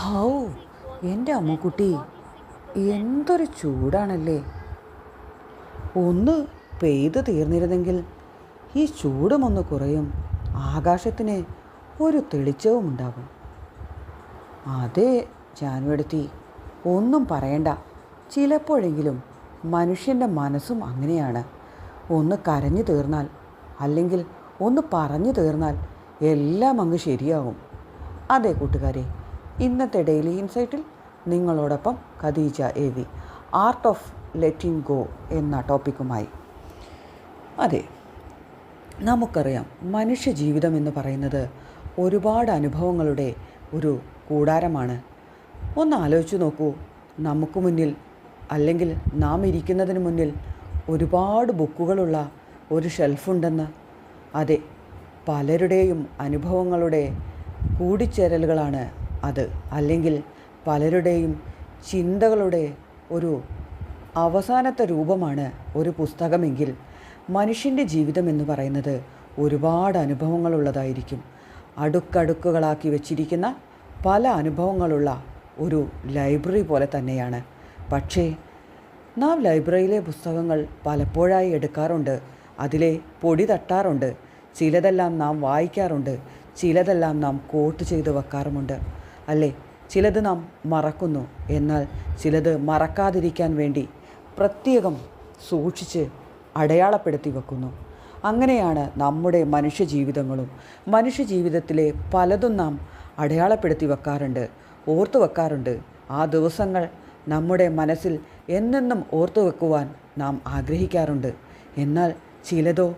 How എന്റെ അമ്മക്കുട്ടി എന്തൊരു ചൂടാണല്ലേ. ഒന്ന് പെയ്ത് തീർന്നിരുന്നെങ്കിൽ ഈ ചൂടും ഒന്ന് കുറയും ആകാശത്തിന് ഒരു തെളിച്ചവും ഉണ്ടാകും അതെ ജാനുവെടുത്തി ഒന്നും പറയണ്ട. ചിലപ്പോഴെങ്കിലും മനുഷ്യന്റെ മനസ്സും അങ്ങനെയാണ്. ഒന്ന് കരഞ്ഞു തീർന്നാൽ അല്ലെങ്കിൽ ഒന്ന് പറഞ്ഞു തീർന്നാൽ എല്ലാം അങ്ങ് ശരിയാകും അതെ കൂട്ടുകാരെ ഇന്നത്തെ ഡെയിലി ഇൻസൈറ്റിൽ നിങ്ങളോടൊപ്പം Khadija A V art of letting go എന്ന ടോപ്പിക്കുമായി. അതെ നമുക്കറിയാം മനുഷ്യ ജീവിതം എന്ന് പറയുന്നത് ഒരുപാട് അനുഭവങ്ങളുടെ ഒരു കൂടാരമാണ്. ഒന്ന് ആലോചിച്ച് നോക്കൂ നമുക്ക് മുന്നിൽ അല്ലെങ്കിൽ നാം ഇരിക്കുന്നതിന് മുന്നിൽ ഒരുപാട് ബുക്കുകളുള്ള ഒരു ഷെൽഫുണ്ടെന്ന്. അതെ പലരുടെയും അനുഭവങ്ങളുടെ കൂടിച്ചേരലുകളാണ് അത്. അല്ലെങ്കിൽ പലരുടെയും ചിന്തകളുടെ ഒരു അവസാനത്തെ രൂപമാണ് ഒരു പുസ്തകമെങ്കിൽ മനുഷ്യന്റെ ജീവിതം എന്ന് പറയുന്നത് ഒരുപാട് അനുഭവങ്ങളുള്ളതായിരിക്കും. അടുക്കടുക്കുകളാക്കി വെച്ചിരിക്കുന്ന പല അനുഭവങ്ങളുള്ള ഒരു ലൈബ്രറി പോലെ തന്നെയാണ്. പക്ഷേ നാം ലൈബ്രറിയിലെ പുസ്തകങ്ങൾ പലപ്പോഴായി എടുക്കാറുണ്ട്. അതിലെ പൊടി തട്ടാറുണ്ട്. ചിലതെല്ലാം നാം വായിക്കാറുണ്ട്. ചിലതെല്ലാം നാം കോട്ട് ചെയ്ത് വെക്കാറുമുണ്ട്. അല്ലേ? ചിലത് നാം മറക്കുന്നു. എന്നാൽ ചിലത് മറക്കാതിരിക്കാൻ വേണ്ടി പ്രത്യേകം സൂക്ഷിച്ച് അടയാളപ്പെടുത്തി വെക്കുന്നു. അങ്ങനെയാണ് നമ്മുടെ മനുഷ്യജീവിതങ്ങളും. മനുഷ്യജീവിതത്തിലെ മനുഷ്യ ജീവിതത്തിലെ പലതും നാം അടയാളപ്പെടുത്തി വെക്കാറുണ്ട് ഓർത്തു വെക്കാറുണ്ട്. ആ ദിവസങ്ങൾ നമ്മുടെ മനസ്സിൽ എന്നെന്നും ഓർത്തു വെക്കുവാൻ നാം ആഗ്രഹിക്കാറുണ്ട്. എന്നാൽ ചിലതോ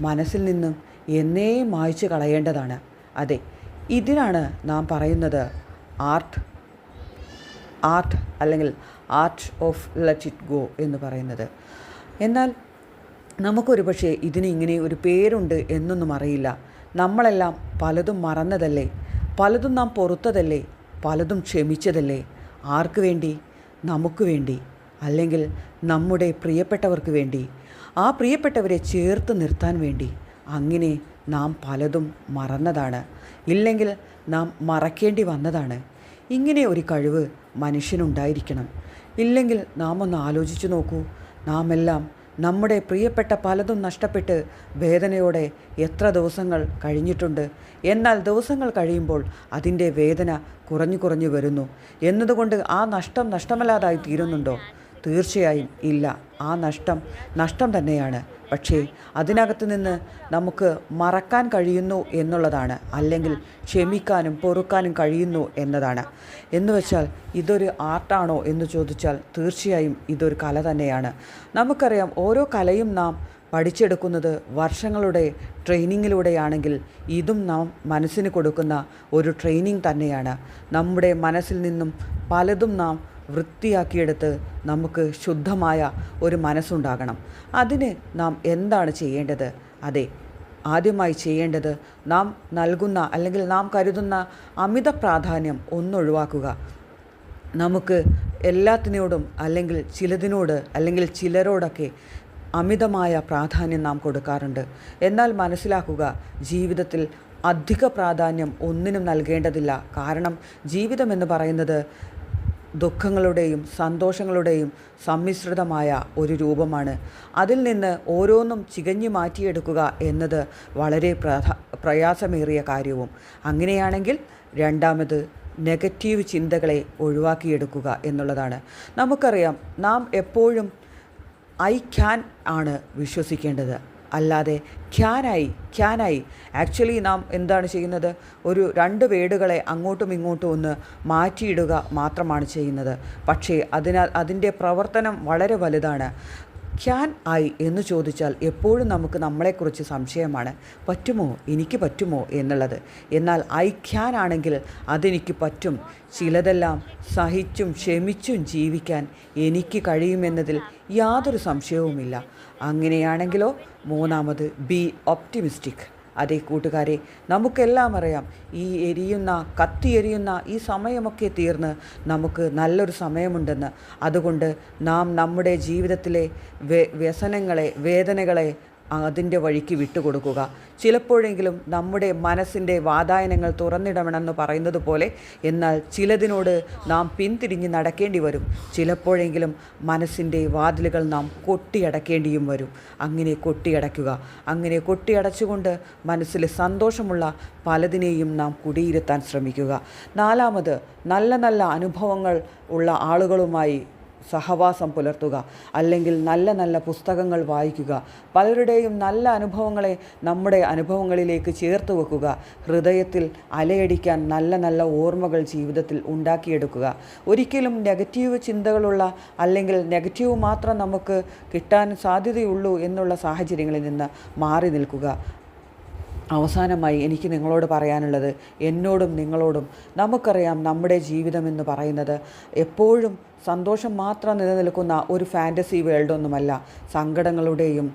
മനസ്സിൽ നിന്നും എന്നേ മായ്ച്ചു കളയേണ്ടതാണ്. അതെ ഇതിനാണ് നാം പറയുന്നത് ആർട്ട് ആർട്ട് അല്ലെങ്കിൽ art of let it go എന്ന് പറയുന്നത്. എന്നാൽ നമുക്കൊരു പക്ഷേ ഇതിന് ഇങ്ങനെ ഒരു പേരുണ്ട് എന്നൊന്നും അറിയില്ല. നമ്മളെല്ലാം പലതും മറന്നതല്ലേ? പലതും നാം പൊറുത്തതല്ലേ? പലതും ക്ഷമിച്ചതല്ലേ? ആർക്ക് വേണ്ടി? നമുക്ക് വേണ്ടി. അല്ലെങ്കിൽ നമ്മുടെ പ്രിയപ്പെട്ടവർക്ക് വേണ്ടി. ആ പ്രിയപ്പെട്ടവരെ ചേർത്ത് നിർത്താൻ വേണ്ടി. അങ്ങനെ നാം പലതും മറന്നതാണ്. ഇല്ലെങ്കിൽ നാം മറക്കേണ്ടി വന്നതാണ്. ഇങ്ങനെ ഒരു കഴിവ് മനുഷ്യനുണ്ടായിരിക്കണം. ഇല്ലെങ്കിൽ നാം ഒന്ന് ആലോചിച്ചു നോക്കൂ. നാം എല്ലാം നമ്മുടെ പ്രിയപ്പെട്ട പലതും നഷ്ടപ്പെട്ട് വേദനയോടെ എത്ര ദിവസങ്ങൾ കഴിഞ്ഞിട്ടുണ്ട്. എന്നാൽ ദിവസങ്ങൾ കഴിയുമ്പോൾ അതിന്റെ വേദന കുറഞ്ഞു കുറഞ്ഞു വരുന്നു. എന്നതുകൊണ്ട് ആ നഷ്ടം നഷ്ടമല്ലാതായി തീരുന്നുണ്ടോ? തീർച്ചയായും ഇല്ല. ആ നഷ്ടം നഷ്ടം തന്നെയാണ്. പക്ഷേ അതിനകത്ത് നിന്ന് നമുക്ക് മറക്കാൻ കഴിയുന്നു എന്നുള്ളതാണ്. അല്ലെങ്കിൽ ക്ഷമിക്കാനും പൊറുക്കാനും കഴിയുന്നു എന്നതാണ്. എന്ന് വെച്ചാൽ ഇതൊരു ആർട്ടാണോ എന്ന് ചോദിച്ചാൽ തീർച്ചയായും ഇതൊരു കല തന്നെയാണ്. നമുക്കറിയാം ഓരോ കലയും നാം പഠിച്ചെടുക്കുന്നത് വർഷങ്ങളുടെ ട്രെയിനിങ്ങിലൂടെയാണെങ്കിൽ ഇതും നാം മനസ്സിന് കൊടുക്കുന്ന ഒരു ട്രെയിനിങ് തന്നെയാണ്. നമ്മുടെ മനസ്സിൽ നിന്നും പലതും നാം വൃത്തിയാക്കിയെടുത്ത് നമുക്ക് ശുദ്ധമായ ഒരു മനസ്സുണ്ടാകണം. അതിന് നാം എന്താണ് ചെയ്യേണ്ടത്? അതെ ആദ്യമായി ചെയ്യേണ്ടത് നാം നൽകുന്ന അല്ലെങ്കിൽ നാം കരുതുന്ന അമിത പ്രാധാന്യം ഒന്നൊഴിവാക്കുക നമുക്ക് എല്ലാത്തിനോടും അല്ലെങ്കിൽ ചിലതിനോട് അല്ലെങ്കിൽ ചിലരോടൊക്കെ അമിതമായ പ്രാധാന്യം നാം കൊടുക്കാറുണ്ട്. എന്നാൽ മനസ്സിലാക്കുക ജീവിതത്തിൽ അധിക പ്രാധാന്യം ഒന്നിനും നൽകേണ്ടതില്ല. കാരണം ജീവിതം എന്ന് പറയുന്നത് ദുഃഖങ്ങളുടെയും സന്തോഷങ്ങളുടെയും സമ്മിശ്രിതമായ ഒരു രൂപമാണ്. അതിൽ നിന്ന് ഓരോന്നും ചികഞ്ഞു മാറ്റിയെടുക്കുക എന്നത് വളരെ പ്രയാസമേറിയ കാര്യവും. അങ്ങനെയാണെങ്കിൽ രണ്ടാമത് നെഗറ്റീവ് ചിന്തകളെ ഒഴിവാക്കിയെടുക്കുക എന്നുള്ളതാണ്. നമുക്കറിയാം നാം എപ്പോഴും ഐ ക്യാൻ ആണ് വിശ്വസിക്കേണ്ടത്. അല്ലാതെ ഖ്യാനായി ഖ്യാനായി ആക്ച്വലി നാം എന്താണ് ചെയ്യുന്നത്? ഒരു രണ്ട് വേടുകളെ അങ്ങോട്ടും ഇങ്ങോട്ടും ഒന്ന് മാറ്റിയിടുക മാത്രമാണ് ചെയ്യുന്നത്. പക്ഷേ അതിനാൽ അതിന്റെ പ്രവർത്തനം വളരെ വലുതാണ്. ഖ്യാൻ ഐ എന്ന് ചോദിച്ചാൽ എപ്പോഴും നമുക്ക് നമ്മളെക്കുറിച്ച് സംശയമാണ്. പറ്റുമോ? എനിക്ക് പറ്റുമോ എന്നുള്ളത്. എന്നാൽ ഐ ക്യാൻ ആണെങ്കിൽ അതെനിക്ക് പറ്റും. ചിലതെല്ലാം സഹിച്ചും ക്ഷമിച്ചും ജീവിക്കാൻ എനിക്ക് കഴിയുമെന്നതിൽ യാതൊരു സംശയവുമില്ല. അങ്ങനെയാണെങ്കിലോ? മൂന്നാമത് ബി ഒപ്റ്റിമിസ്റ്റിക്. അതേ കൂട്ടുകാരെ നമുക്കെല്ലാം അറിയാം ഈ എരിയുന്ന കത്തി എരിയുന്ന ഈ സമയമൊക്കെ തീർന്ന് നമുക്ക് നല്ലൊരു സമയമുണ്ടെന്ന്. അതുകൊണ്ട് നാം നമ്മുടെ ജീവിതത്തിലെ വ്യസനങ്ങളെ വേദനകളെ അതിന്റെ വഴിക്ക് വിട്ടുകൊടുക്കുക. ചിലപ്പോഴെങ്കിലും നമ്മുടെ മനസ്സിന്റെ വാതായനങ്ങൾ തുറന്നിടണമെന്ന് പറയുന്നത് പോലെ എന്നാൽ ചിലതിനോട് നാം പിന്തിരിഞ്ഞ് നടക്കേണ്ടി വരും. ചിലപ്പോഴെങ്കിലും മനസ്സിന്റെ വാതിലുകൾ നാം കൊട്ടിയടക്കേണ്ടിയും വരും. അങ്ങനെ കൊട്ടിയടയ്ക്കുക. അങ്ങനെ കൊട്ടിയടച്ചുകൊണ്ട് മനസ്സിൽ സന്തോഷമുള്ള പലതിനെയും നാം കുടിയിരുത്താൻ ശ്രമിക്കുക. നാലാമത് നല്ല നല്ല അനുഭവങ്ങൾ ഉള്ള ആളുകളുമായി സഹവാസം പുലർത്തുക. അല്ലെങ്കിൽ നല്ല നല്ല പുസ്തകങ്ങൾ വായിക്കുക. പലരുടെയും നല്ല അനുഭവങ്ങളെ നമ്മുടെ അനുഭവങ്ങളിലേക്ക് ചേർത്ത് വെക്കുക. ഹൃദയത്തിൽ അലയടിക്കാൻ നല്ല നല്ല ഓർമ്മകൾ ജീവിതത്തിൽ ഉണ്ടാക്കിയെടുക്കുക. ഒരിക്കലും നെഗറ്റീവ് ചിന്തകളുള്ള അല്ലെങ്കിൽ നെഗറ്റീവ് മാത്രം നമുക്ക് കിട്ടാൻ സാധ്യതയുള്ളൂ എന്നുള്ള സാഹചര്യങ്ങളിൽ നിന്ന് മാറി നിൽക്കുക. അവസാനമായി എനിക്ക് നിങ്ങളോട് പറയാനുള്ളത് എന്നോടും നിങ്ങളോടും നമുക്കറിയാം നമ്മുടെ ജീവിതം എന്ന് പറയുന്നത് എപ്പോഴും സന്തോഷം മാത്രം നിലനിൽക്കുന്ന ഒരു ഫാന്റസി വേൾഡൊന്നുമല്ല സങ്കടങ്ങളുടെയും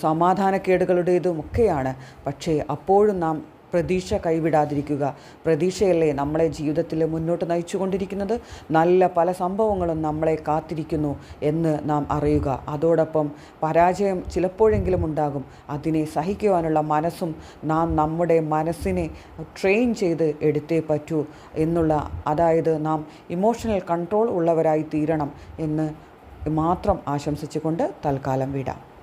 സമാധാനക്കേടുകളുടേതും ഒക്കെയാണ് പക്ഷേ അപ്പോഴും നാം പ്രതീക്ഷ കൈവിടാതിരിക്കുക. പ്രതീക്ഷയല്ലേ നമ്മളെ ജീവിതത്തിൽ മുന്നോട്ട് നയിച്ചുകൊണ്ടിരിക്കുന്നത്? നല്ല പല സംഭവങ്ങളും നമ്മളെ കാത്തിരിക്കുന്നു എന്ന് നാം അറിയുക. അതോടൊപ്പം പരാജയം ചിലപ്പോഴെങ്കിലും ഉണ്ടാകും. അതിനെ സഹിക്കുവാനുള്ള മനസ്സും നാം നമ്മുടെ മനസ്സിനെ ട്രെയിൻ ചെയ്ത് എടുത്തേ പറ്റൂ എന്നുള്ള അതായത് നാം ഇമോഷണൽ കൺട്രോൾ ഉള്ളവരായി തീരണം എന്ന് മാത്രം ആശംസിച്ചുകൊണ്ട് തൽക്കാലം വിടാം.